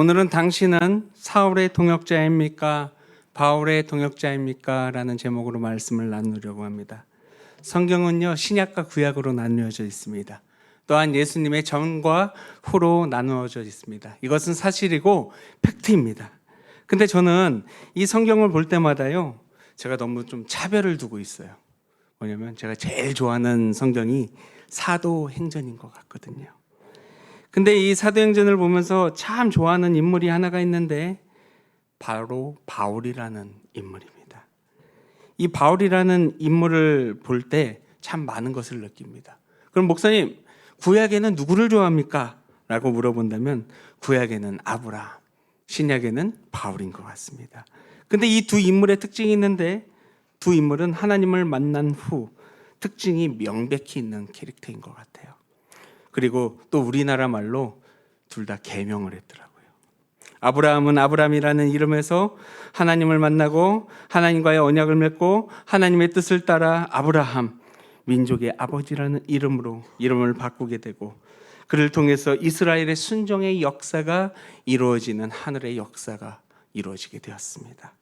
오늘은 당신은 사울의 동역자입니까? 바울의 동역자입니까? 라는 제목으로 말씀을 나누려고 합니다. 성경은요, 신약과 구약으로 나누어져 있습니다. 또한 예수님의 전과 후로 나누어져 있습니다. 이것은 사실이고 팩트입니다. 근데 저는 이 성경을 볼 때마다요, 제가 너무 좀 차별을 두고 있어요. 뭐냐면 제가 제일 좋아하는 성경이 사도 행전인 것 같거든요. 근데 이 사도행전을 보면서 참 좋아하는 인물이 하나가 있는데 바로 바울이라는 인물입니다. 이 바울이라는 인물을 볼 때 참 많은 것을 느낍니다. 그럼 목사님, 구약에는 누구를 좋아합니까? 라고 물어본다면 구약에는 아브라함, 신약에는 바울인 것 같습니다. 근데 이 두 인물의 특징이 있는데 두 인물은 하나님을 만난 후 특징이 명백히 있는 캐릭터인 것 같아요. 그리고 또 우리나라 말로 둘 다 개명을 했더라고요. 아브라함은 아브라함이라는 이름에서 하나님을 만나고 하나님과의 언약을 맺고 하나님의 뜻을 따라 아브라함 민족의 아버지라는 이름으로 이름을 바꾸게 되고 그를 통해서 이스라엘의 순종의 역사가 이루어지는 하늘의 역사가 이루어지게 되었습니다.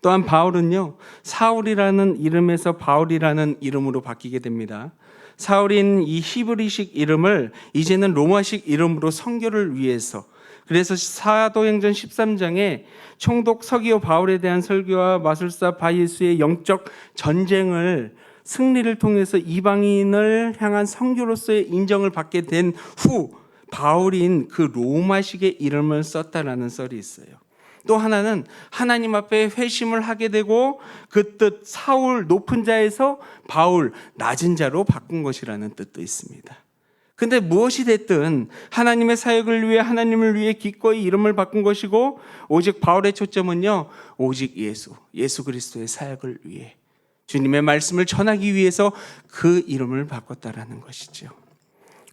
또한 바울은요 사울이라는 이름에서 바울이라는 이름으로 바뀌게 됩니다. 사울인 이 히브리식 이름을 이제는 로마식 이름으로 선교를 위해서 그래서 사도행전 13장에 총독 서기오 바울에 대한 설교와 마술사 바예수의 영적 전쟁을 승리를 통해서 이방인을 향한 선교로서의 인정을 받게 된 후 바울인 그 로마식의 이름을 썼다라는 썰이 있어요. 또 하나는 하나님 앞에 회심을 하게 되고 그 뜻 사울 높은 자에서 바울 낮은 자로 바꾼 것이라는 뜻도 있습니다. 근데 무엇이 됐든 하나님의 사역을 위해 하나님을 위해 기꺼이 이름을 바꾼 것이고 오직 바울의 초점은요. 오직 예수, 예수 그리스도의 사역을 위해 주님의 말씀을 전하기 위해서 그 이름을 바꿨다라는 것이죠.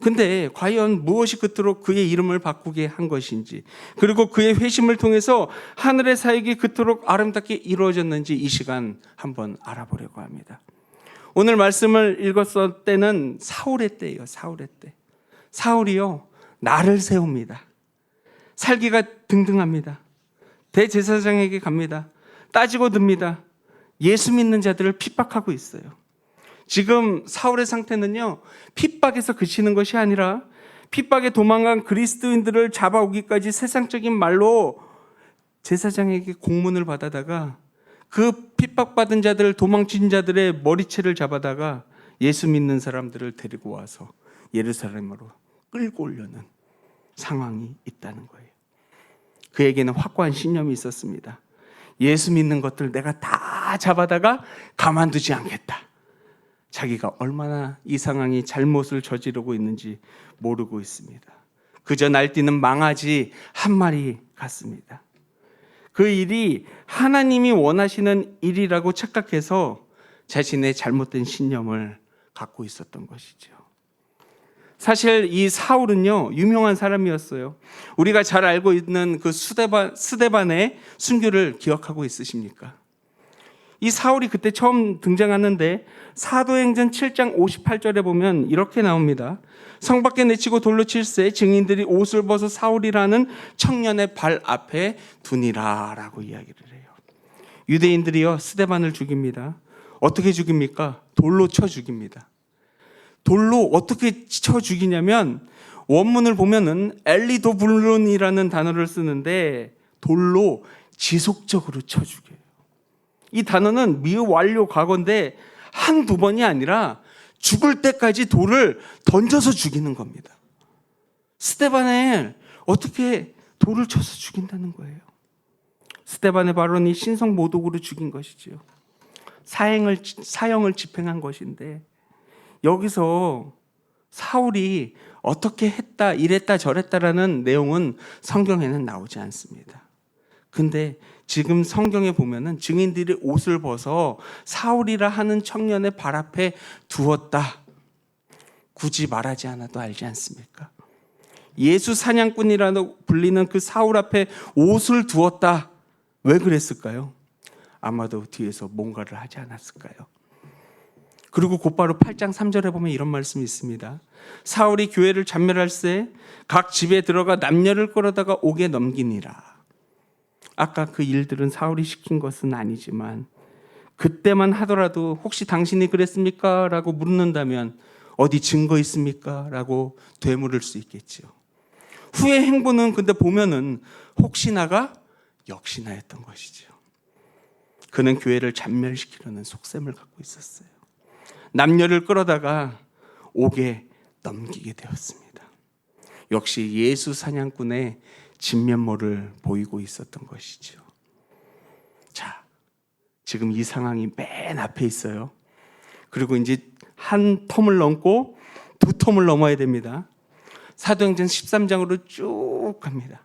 근데 과연 무엇이 그토록 그의 이름을 바꾸게 한 것인지 그리고 그의 회심을 통해서 하늘의 사역이 그토록 아름답게 이루어졌는지 이 시간 한번 알아보려고 합니다. 오늘 말씀을 읽었을 때는 사울의 때예요. 사울의 때. 사울이요. 나를 세웁니다. 살기가 등등합니다. 대제사장에게 갑니다. 따지고 듭니다. 예수 믿는 자들을 핍박하고 있어요. 지금 사울의 상태는요, 핍박에서 그치는 것이 아니라 핍박에 도망간 그리스도인들을 잡아오기까지 세상적인 말로 제사장에게 공문을 받아다가 그 핍박받은 자들, 도망친 자들의 머리채를 잡아다가 예수 믿는 사람들을 데리고 와서 예루살렘으로 끌고 오려는 상황이 있다는 거예요. 그에게는 확고한 신념이 있었습니다. 예수 믿는 것들 내가 다 잡아다가 가만두지 않겠다. 자기가 얼마나 이 상황이 잘못을 저지르고 있는지 모르고 있습니다. 그저 날뛰는 망아지 한 마리 같습니다. 그 일이 하나님이 원하시는 일이라고 착각해서 자신의 잘못된 신념을 갖고 있었던 것이죠. 사실 이 사울은요 유명한 사람이었어요. 우리가 잘 알고 있는 그 수데반 스데반의 순교를 기억하고 있으십니까? 이 사울이 그때 처음 등장하는데 사도행전 7장 58절에 보면 이렇게 나옵니다. 성 밖에 내치고 돌로 칠세 증인들이 옷을 벗어 사울이라는 청년의 발 앞에 두니라라고 이야기를 해요. 유대인들이요 스데반을 죽입니다. 어떻게 죽입니까? 돌로 쳐 죽입니다. 돌로 어떻게 쳐 죽이냐면 원문을 보면은 엘리도블론이라는 단어를 쓰는데 돌로 지속적으로 쳐 죽여요. 이 단어는 미완료 과거인데 한두 번이 아니라 죽을 때까지 돌을 던져서 죽이는 겁니다. 스테반을 어떻게 돌을 쳐서 죽인다는 거예요. 스테반의 발언이 신성 모독으로 죽인 것이지요. 사형을 사형을 집행한 것인데 여기서 사울이 어떻게 했다, 이랬다, 저랬다라는 내용은 성경에는 나오지 않습니다. 근데 지금 성경에 보면은 증인들이 옷을 벗어 사울이라 하는 청년의 발 앞에 두었다. 굳이 말하지 않아도 알지 않습니까? 예수 사냥꾼이라고 불리는 그 사울 앞에 옷을 두었다. 왜 그랬을까요? 아마도 뒤에서 뭔가를 하지 않았을까요? 그리고 곧바로 8장 3절에 보면 이런 말씀이 있습니다. 사울이 교회를 잔멸할 때각 집에 들어가 남녀를 끌어다가 옥에 넘기니라. 아까 그 일들은 사울이 시킨 것은 아니지만 그때만 하더라도 혹시 당신이 그랬습니까? 라고 묻는다면 어디 증거 있습니까? 라고 되물을 수 있겠지요. 후의 행보는 근데 보면은 혹시나가 역시나였던 것이죠. 그는 교회를 잔멸시키려는 속셈을 갖고 있었어요. 남녀를 끌어다가 옥에 넘기게 되었습니다. 역시 예수 사냥꾼의 진면모를 보이고 있었던 것이죠. 자, 지금 이 상황이 맨 앞에 있어요. 그리고 이제 한 텀을 넘고 두 텀을 넘어야 됩니다. 사도행전 13장으로 쭉 갑니다.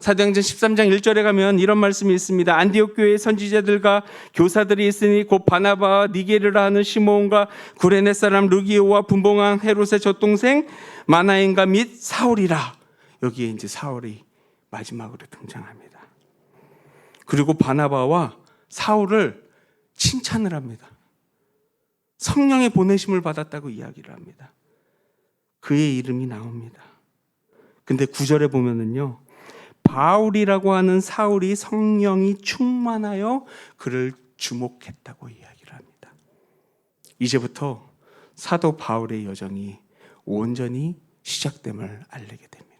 사도행전 13장 1절에 가면 이런 말씀이 있습니다. 안디옥 교회의 선지자들과 교사들이 있으니 곧 바나바와 니게르라 하는 시몬과 구레네 사람 루기오와 분봉한 헤롯의 젖동생 마나인가 및 사울이라. 여기에 이제 사울이 마지막으로 등장합니다. 그리고 바나바와 사울을 칭찬을 합니다. 성령의 보내심을 받았다고 이야기를 합니다. 그의 이름이 나옵니다. 근데 구절에 보면은요. 바울이라고 하는 사울이 성령이 충만하여 그를 주목했다고 이야기를 합니다. 이제부터 사도 바울의 여정이 온전히 시작됨을 알리게 됩니다.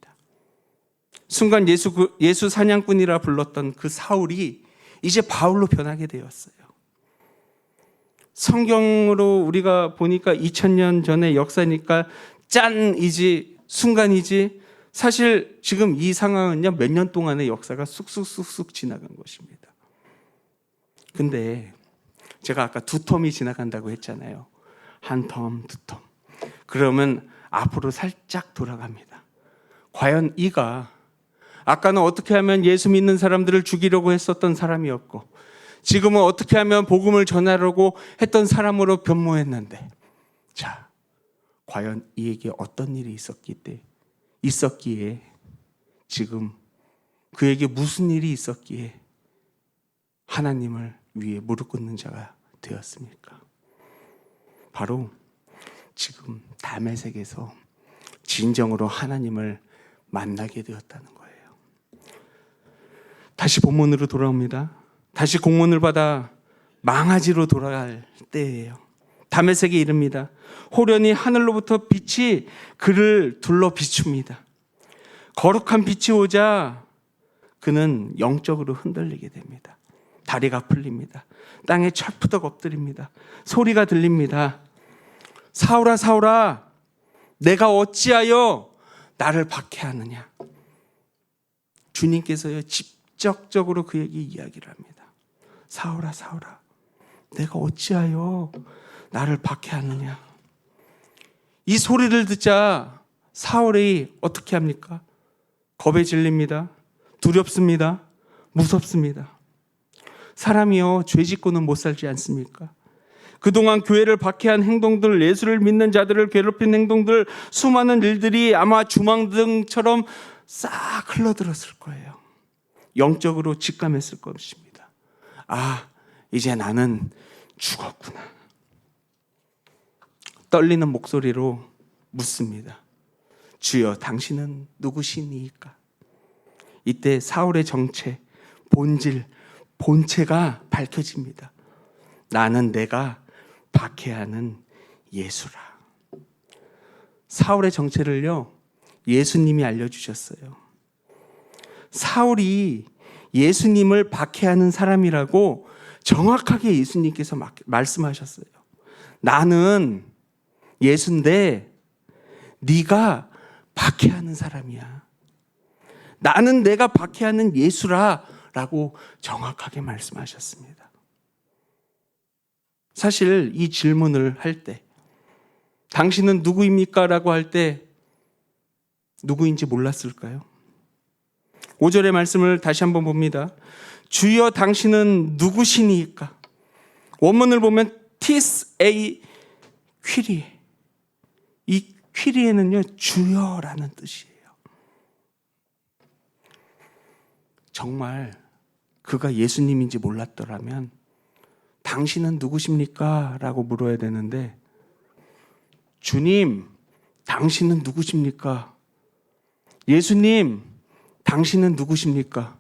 순간 예수 그- 예수 사냥꾼이라 불렀던 그 사울이 이제 바울로 변하게 되었어요. 성경으로 우리가 보니까 2000년 전의 역사니까 짠이지 순간이지 사실 지금 이 상황은요 몇 년 동안의 역사가 쑥쑥쑥쑥 지나간 것입니다. 근데 제가 아까 두 텀이 지나간다고 했잖아요. 한 텀, 두 텀. 그러면 앞으로 살짝 돌아갑니다. 과연 이가 아까는 어떻게 하면 예수 믿는 사람들을 죽이려고 했었던 사람이었고 지금은 어떻게 하면 복음을 전하려고 했던 사람으로 변모했는데 자 과연 이에게 어떤 일이 있었기 때 있었기에 지금 그에게 무슨 일이 있었기에 하나님을 위해 무릎 꿇는 자가 되었습니까? 바로 지금 담에색에서 진정으로 하나님을 만나게 되었다는 거예요. 다시 본문으로 돌아옵니다. 다시 공문을 받아 망아지로 돌아갈 때예요. 담에색에 이릅니다. 호련히 하늘로부터 빛이 그를 둘러 비춥니다. 거룩한 빛이 오자 그는 영적으로 흔들리게 됩니다. 다리가 풀립니다. 땅에 철푸덕 엎드립니다. 소리가 들립니다. 사울아 사울아 내가 어찌하여 나를 박해하느냐. 주님께서요 직접적으로 그에게 이야기를 합니다. 사울아 사울아 내가 어찌하여 나를 박해하느냐. 이 소리를 듣자 사울이 어떻게 합니까? 겁에 질립니다. 두렵습니다. 무섭습니다. 사람이요 죄 짓고는 못 살지 않습니까? 그동안 교회를 박해한 행동들, 예수를 믿는 자들을 괴롭힌 행동들, 수많은 일들이 아마 주망등처럼 싹 흘러들었을 거예요. 영적으로 직감했을 것입니다. 아, 이제 나는 죽었구나. 떨리는 목소리로 묻습니다. 주여, 당신은 누구시니까? 이때 사울의 정체, 본질, 본체가 밝혀집니다. 나는 내가 박해하는 예수라. 사울의 정체를요, 예수님이 알려주셨어요. 사울이 예수님을 박해하는 사람이라고 정확하게 예수님께서 막- 말씀하셨어요. 나는 예수인데 네가 박해하는 사람이야. 나는 내가 박해하는 예수라라고 정확하게 말씀하셨습니다. 사실 이 질문을 할 때 당신은 누구입니까? 라고 할 때 누구인지 몰랐을까요? 5절의 말씀을 다시 한번 봅니다. 주여 당신은 누구시니까? 원문을 보면 티스 에이 퀴리 이 퀴리에는요 주여라는 뜻이에요. 정말 그가 예수님인지 몰랐더라면 당신은 누구십니까? 라고 물어야 되는데, 주님, 당신은 누구십니까? 예수님, 당신은 누구십니까?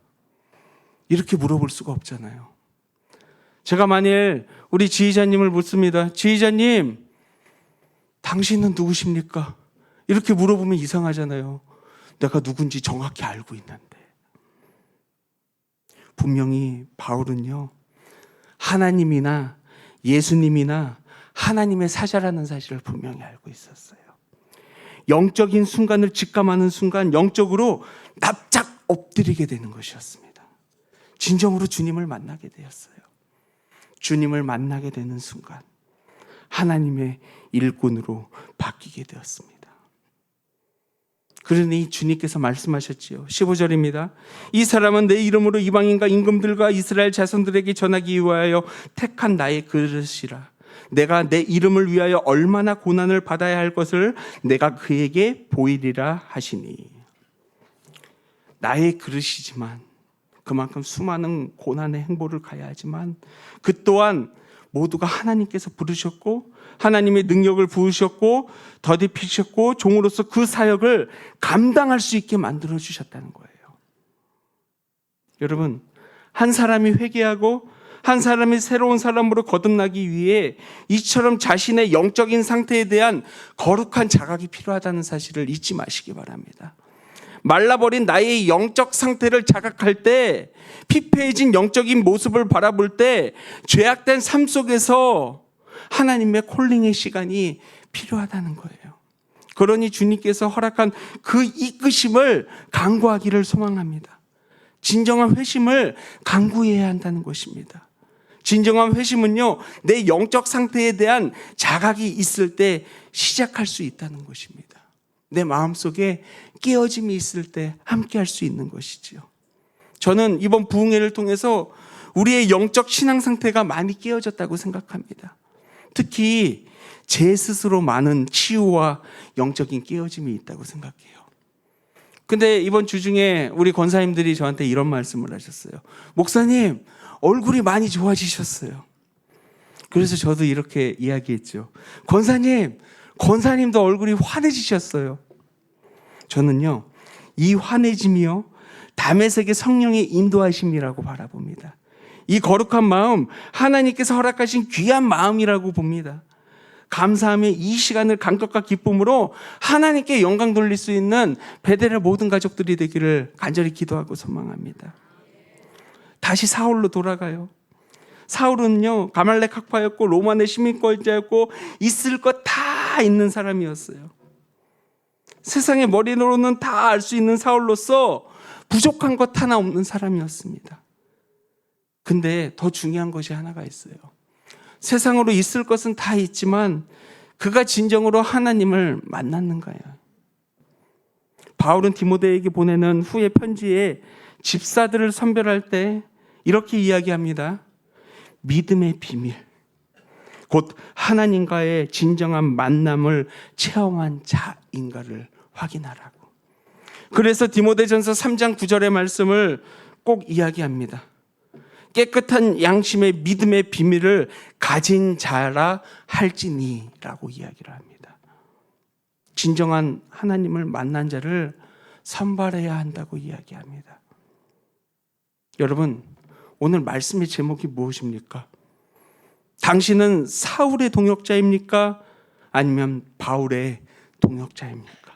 이렇게 물어볼 수가 없잖아요. 제가 만일 우리 지휘자님을 묻습니다. 지휘자님, 당신은 누구십니까? 이렇게 물어보면 이상하잖아요. 내가 누군지 정확히 알고 있는데. 분명히 바울은요, 하나님이나 예수님이나 하나님의 사자라는 사실을 분명히 알고 있었어요. 영적인 순간을 직감하는 순간 영적으로 납작 엎드리게 되는 것이었습니다. 진정으로 주님을 만나게 되었어요. 주님을 만나게 되는 순간 하나님의 일꾼으로 바뀌게 되었습니다. 그러니 주님께서 말씀하셨지요. 15절입니다. 이 사람은 내 이름으로 이방인과 임금들과 이스라엘 자손들에게 전하기 위하여 택한 나의 그릇이라. 내가 내 이름을 위하여 얼마나 고난을 받아야 할 것을 내가 그에게 보이리라 하시니. 나의 그릇이지만 그만큼 수많은 고난의 행보를 가야 하지만 그 또한 모두가 하나님께서 부르셨고 하나님의 능력을 부으셨고 더디피셨고 종으로서 그 사역을 감당할 수 있게 만들어 주셨다는 거예요. 여러분 한 사람이 회개하고 한 사람이 새로운 사람으로 거듭나기 위해 이처럼 자신의 영적인 상태에 대한 거룩한 자각이 필요하다는 사실을 잊지 마시기 바랍니다. 말라버린 나의 영적 상태를 자각할 때 피폐해진 영적인 모습을 바라볼 때 죄악된 삶 속에서 하나님의 콜링의 시간이 필요하다는 거예요. 그러니 주님께서 허락한 그 이끄심을 강구하기를 소망합니다. 진정한 회심을 강구해야 한다는 것입니다. 진정한 회심은요, 내 영적 상태에 대한 자각이 있을 때 시작할 수 있다는 것입니다. 내 마음 속에 깨어짐이 있을 때 함께 할 수 있는 것이지요. 저는 이번 부흥회를 통해서 우리의 영적 신앙 상태가 많이 깨어졌다고 생각합니다. 특히 제 스스로 많은 치유와 영적인 깨어짐이 있다고 생각해요. 근데 이번 주 중에 우리 권사님들이 저한테 이런 말씀을 하셨어요. 목사님, 얼굴이 많이 좋아지셨어요. 그래서 저도 이렇게 이야기했죠. 권사님, 권사님도 얼굴이 환해지셨어요. 저는요, 이 환해짐이요, 담에색의 성령의 인도하심이라고 바라봅니다. 이 거룩한 마음, 하나님께서 허락하신 귀한 마음이라고 봅니다. 감사하며 이 시간을 감격과 기쁨으로 하나님께 영광 돌릴 수 있는 베델의 모든 가족들이 되기를 간절히 기도하고 소망합니다. 다시 사울로 돌아가요. 사울은요, 가말렉 학파였고, 로만의 시민권자였고, 있을 것 다 있는 사람이었어요. 세상의 머리로는 다 알 수 있는 사울로서 부족한 것 하나 없는 사람이었습니다. 근데 더 중요한 것이 하나가 있어요. 세상으로 있을 것은 다 있지만 그가 진정으로 하나님을 만났는가요? 바울은 디모데에게 보내는 후의 편지에 집사들을 선별할 때 이렇게 이야기합니다. 믿음의 비밀. 곧 하나님과의 진정한 만남을 체험한 자인가를 확인하라고. 그래서 디모데전서 3장 9절의 말씀을 꼭 이야기합니다. 깨끗한 양심의 믿음의 비밀을 가진 자라 할지니라고 이야기를 합니다. 진정한 하나님을 만난 자를 선발해야 한다고 이야기합니다. 여러분, 오늘 말씀의 제목이 무엇입니까? 당신은 사울의 동역자입니까? 아니면 바울의 동역자입니까?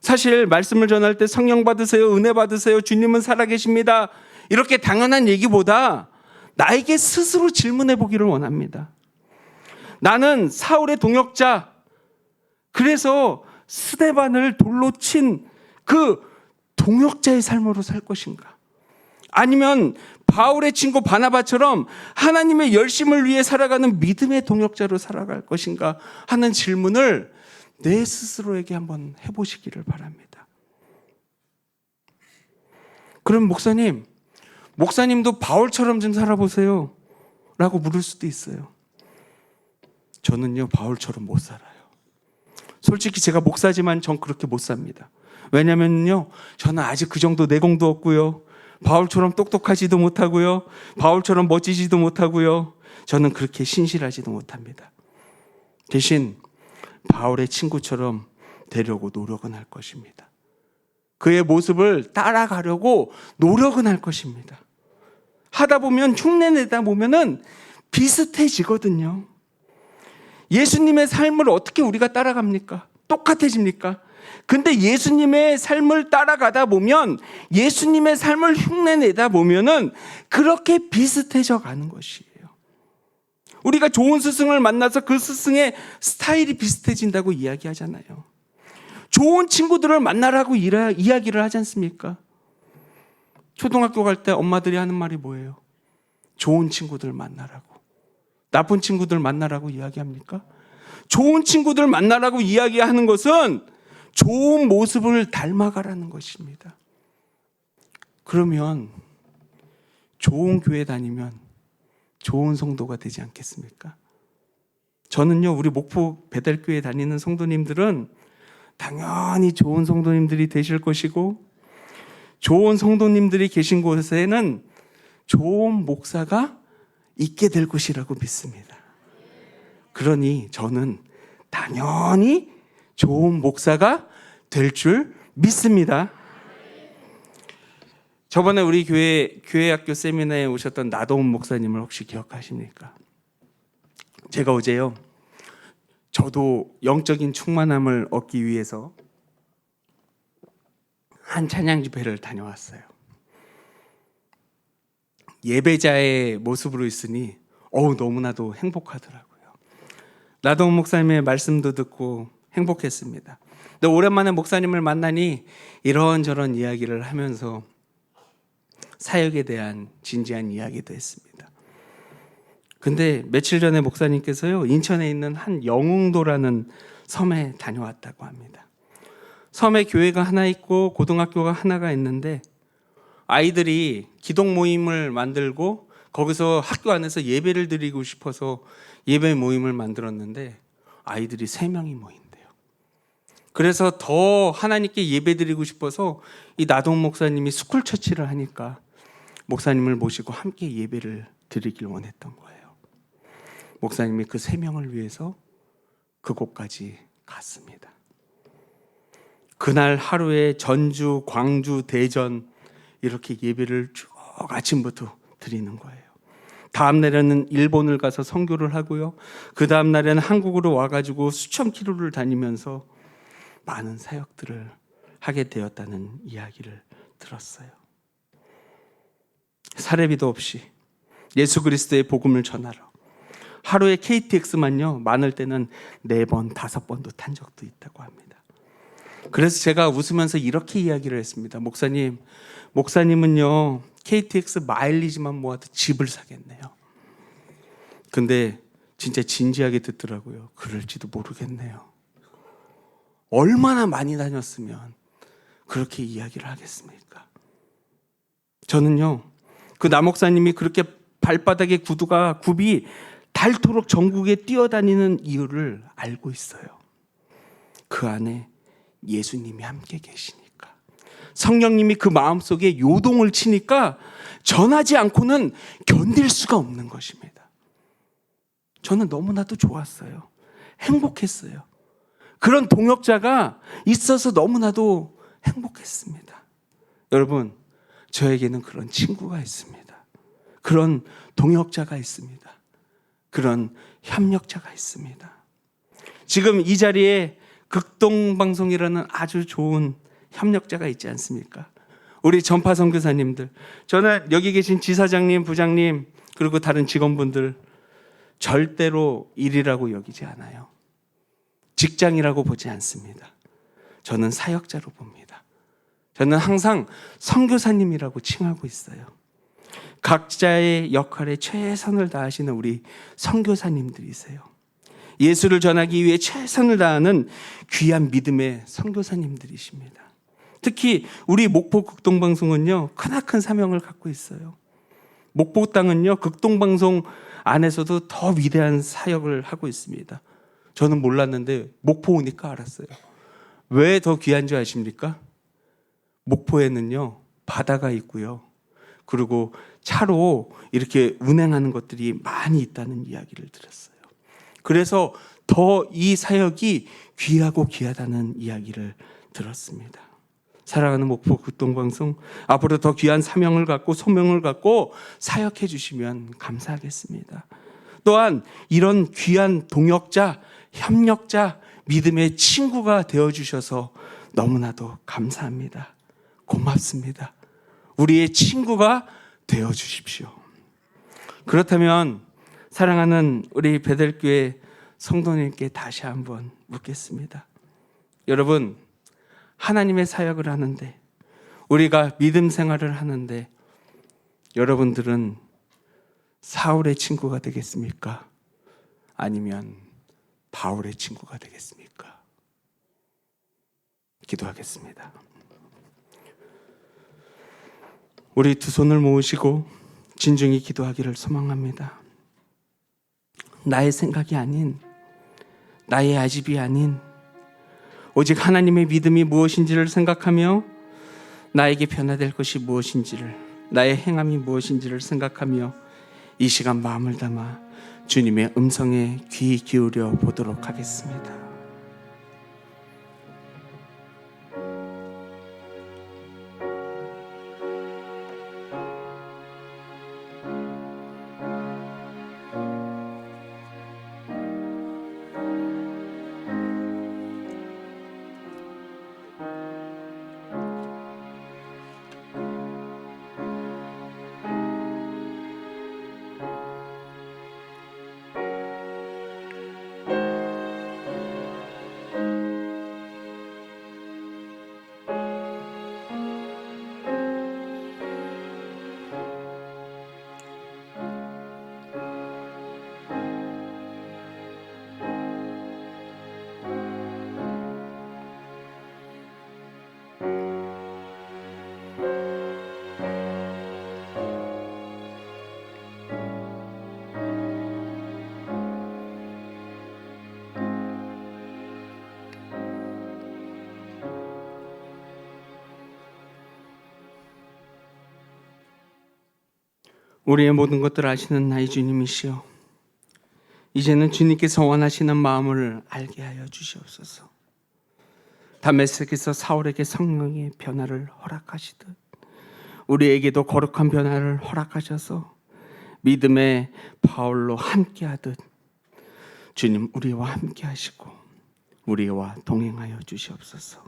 사실 말씀을 전할 때 성령 받으세요, 은혜 받으세요, 주님은 살아계십니다. 이렇게 당연한 얘기보다 나에게 스스로 질문해 보기를 원합니다. 나는 사울의 동역자, 그래서 스데반을 돌로 친 그 동역자의 삶으로 살 것인가? 아니면 바울의 친구 바나바처럼 하나님의 열심을 위해 살아가는 믿음의 동역자로 살아갈 것인가 하는 질문을 내 스스로에게 한번 해보시기를 바랍니다. 그럼 목사님, 목사님도 바울처럼 좀 살아보세요. 라고 물을 수도 있어요. 저는요, 바울처럼 못 살아요. 솔직히 제가 목사지만 전 그렇게 못 삽니다. 왜냐면요, 저는 아직 그 정도 내공도 없고요. 바울처럼 똑똑하지도 못하고요. 바울처럼 멋지지도 못하고요. 저는 그렇게 신실하지도 못합니다. 대신 바울의 친구처럼 되려고 노력은 할 것입니다. 그의 모습을 따라가려고 노력은 할 것입니다. 하다 보면 흉내 내다 보면은 비슷해지거든요. 예수님의 삶을 어떻게 우리가 따라갑니까? 똑같아집니까? 근데 예수님의 삶을 따라가다 보면 예수님의 삶을 흉내내다 보면은 그렇게 비슷해져 가는 것이에요. 우리가 좋은 스승을 만나서 그 스승의 스타일이 비슷해진다고 이야기하잖아요. 좋은 친구들을 만나라고 이라, 이야기를 하지 않습니까? 초등학교 갈 때 엄마들이 하는 말이 뭐예요? 좋은 친구들 만나라고. 나쁜 친구들 만나라고 이야기합니까? 좋은 친구들 만나라고 이야기하는 것은 좋은 모습을 닮아가라는 것입니다. 그러면 좋은 교회 다니면 좋은 성도가 되지 않겠습니까? 저는요, 우리 목포 배달교회 다니는 성도님들은 당연히 좋은 성도님들이 되실 것이고, 좋은 성도님들이 계신 곳에는 좋은 목사가 있게 될 것이라고 믿습니다. 그러니 저는 당연히 좋은 목사가 될 줄 믿습니다. 저번에 우리 교회 교회 학교 세미나에 오셨던 나도훈 목사님을 혹시 기억하십니까? 제가 어제요. 저도 영적인 충만함을 얻기 위해서 한 찬양 집회를 다녀왔어요. 예배자의 모습으로 있으니 어우 너무나도 행복하더라고요. 나도훈 목사님의 말씀도 듣고 행복했습니다. 근데 오랜만에 목사님을 만나니 이런저런 이야기를 하면서 사역에 대한 진지한 이야기도 했습니다. 근데 며칠 전에 목사님께서요, 인천에 있는 한 영웅도라는 섬에 다녀왔다고 합니다. 섬에 교회가 하나 있고 고등학교가 하나가 있는데 아이들이 기독 모임을 만들고 거기서 학교 안에서 예배를 드리고 싶어서 예배 모임을 만들었는데 아이들이 세 명이 모인대요. 그래서 더 하나님께 예배 드리고 싶어서 이 나동 목사님이 스쿨 처치를 하니까 목사님을 모시고 함께 예배를 드리길 원했던 거예요. 목사님이 그 세 명을 위해서 그곳까지 갔습니다. 그날 하루에 전주, 광주, 대전 이렇게 예배를 쭉 아침부터 드리는 거예요. 다음 날에는 일본을 가서 선교를 하고요. 그 다음 날에는 한국으로 와가지고 수천 킬로를 다니면서 많은 사역들을 하게 되었다는 이야기를 들었어요. 사례비도 없이 예수 그리스도의 복음을 전하러 하루에 KTX만요 많을 때는 네 번, 다섯 번도 탄 적도 있다고 합니다. 그래서 제가 웃으면서 이렇게 이야기를 했습니다. 목사님, 목사님은요 KTX 마일리지만 모아도 집을 사겠네요. 근데 진짜 진지하게 듣더라고요. 그럴지도 모르겠네요. 얼마나 많이 다녔으면 그렇게 이야기를 하겠습니까? 저는요, 그 남목사님이 그렇게 발바닥의 구두가 굽이 닳도록 전국에 뛰어다니는 이유를 알고 있어요. 그 안에 예수님이 함께 계시니까. 성령님이 그 마음속에 요동을 치니까 전하지 않고는 견딜 수가 없는 것입니다. 저는 너무나도 좋았어요. 행복했어요. 그런 동역자가 있어서 너무나도 행복했습니다. 여러분, 저에게는 그런 친구가 있습니다. 그런 동역자가 있습니다. 그런 협력자가 있습니다. 지금 이 자리에 극동방송이라는 아주 좋은 협력자가 있지 않습니까? 우리 전파 선교사님들, 저는 여기 계신 지사장님, 부장님, 그리고 다른 직원분들 절대로 일이라고 여기지 않아요. 직장이라고 보지 않습니다. 저는 사역자로 봅니다. 저는 항상 선교사님이라고 칭하고 있어요. 각자의 역할에 최선을 다하시는 우리 선교사님들이세요. 예수를 전하기 위해 최선을 다하는 귀한 믿음의 선교사님들이십니다. 특히 우리 목포 극동방송은요 크나큰 사명을 갖고 있어요. 목포 땅은요 극동방송 안에서도 더 위대한 사역을 하고 있습니다. 저는 몰랐는데 목포 오니까 알았어요. 왜 더 귀한 줄 아십니까? 목포에는요 바다가 있고요 그리고 차로 이렇게 운행하는 것들이 많이 있다는 이야기를 들었어요. 그래서 더 이 사역이 귀하고 귀하다는 이야기를 들었습니다. 사랑하는 목포 극동방송 앞으로 더 귀한 사명을 갖고 소명을 갖고 사역해 주시면 감사하겠습니다. 또한 이런 귀한 동역자, 협력자, 믿음의 친구가 되어 주셔서 너무나도 감사합니다. 고맙습니다. 우리의 친구가 되어 주십시오. 그렇다면 사랑하는 우리 베델교회 성도님께 다시 한번 묻겠습니다. 여러분, 하나님의 사역을 하는데 우리가 믿음 생활을 하는데 여러분들은 사울의 친구가 되겠습니까? 아니면 바울의 친구가 되겠습니까? 기도하겠습니다. 우리 두 손을 모으시고 진중히 기도하기를 소망합니다. 나의 생각이 아닌 나의 아집이 아닌 오직 하나님의 믿음이 무엇인지를 생각하며 나에게 변화될 것이 무엇인지를 나의 행함이 무엇인지를 생각하며 이 시간 마음을 담아 주님의 음성에 귀 기울여 보도록 하겠습니다. 우리의 모든 것들을 아시는 나의 주님이시여 이제는 주님께서 원하시는 마음을 알게 하여 주시옵소서. 다메섹에서 사울에게 성령의 변화를 허락하시듯 우리에게도 거룩한 변화를 허락하셔서 믿음의 바울로 함께하듯 주님 우리와 함께하시고 우리와 동행하여 주시옵소서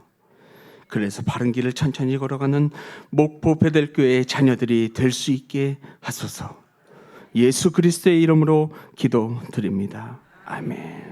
그래서 바른 길을 천천히 걸어가는 목포 베델교회의 자녀들이 될 수 있게 하소서. 예수 그리스도의 이름으로 기도드립니다. 아멘.